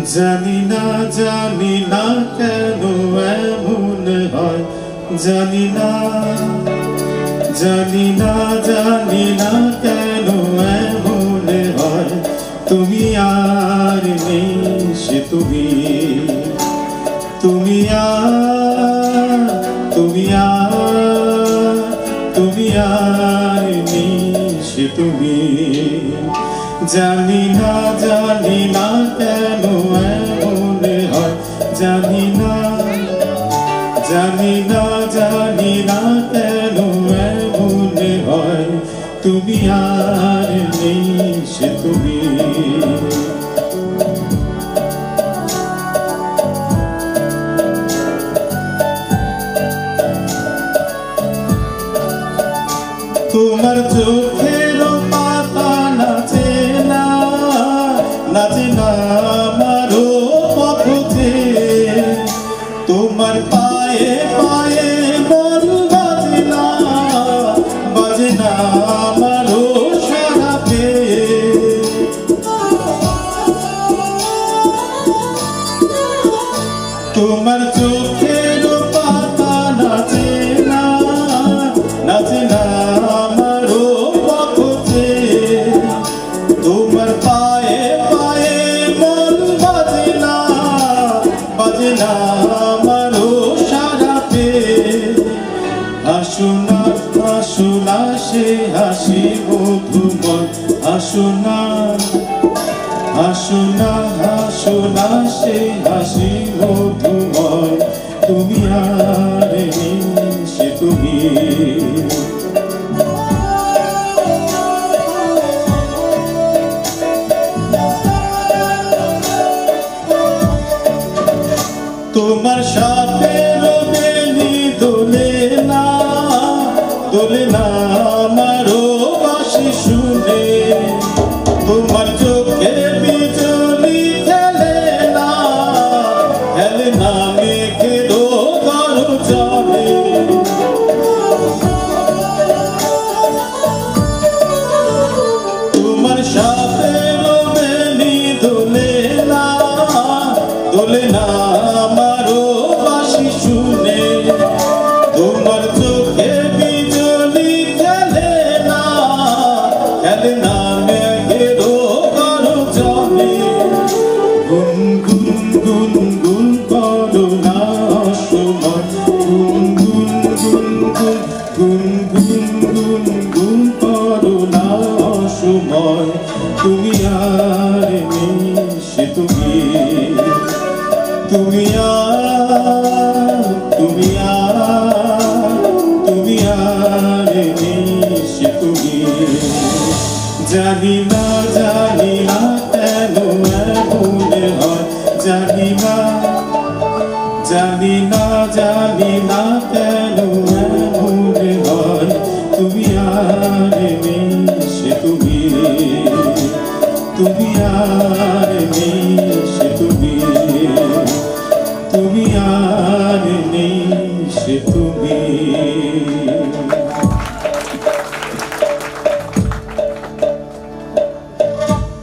জানি না জানি না কেন এমন হয়। জানি না জানি না জানি না কেন এমন হয়। তুমি আর নেই তুমি। তুমি তুমি তুমি আর নেই তুমি। জানি না, জানি জানি না জানি না কেন এমন হয়। তুমি আর নেই সে তুমি। তোমার চোখের তোমার চোখের পাতা নাচে না নাচে না আমারও পথে তোমার পায়ে পায়ে মন বাজে না বাজে না আমারও সারাতে হাসুনা হাসুনা সে হাসি মধুময় হাসুনা হাসুনা হাসুনা সে হাসি মধুময় তুমি আর সে তুমি। তোমার সাথে দোলে না আমারও বাসি শুনে, তোমার চোখে বিজলি খেলে না খেলে না মেঘেরও গরু চলে গুন গুন গুন গুন করো না সময় গুন গুন গুন গুন গুন গুন গুন গুন করো না সময় তুমি আর নেই। তুমি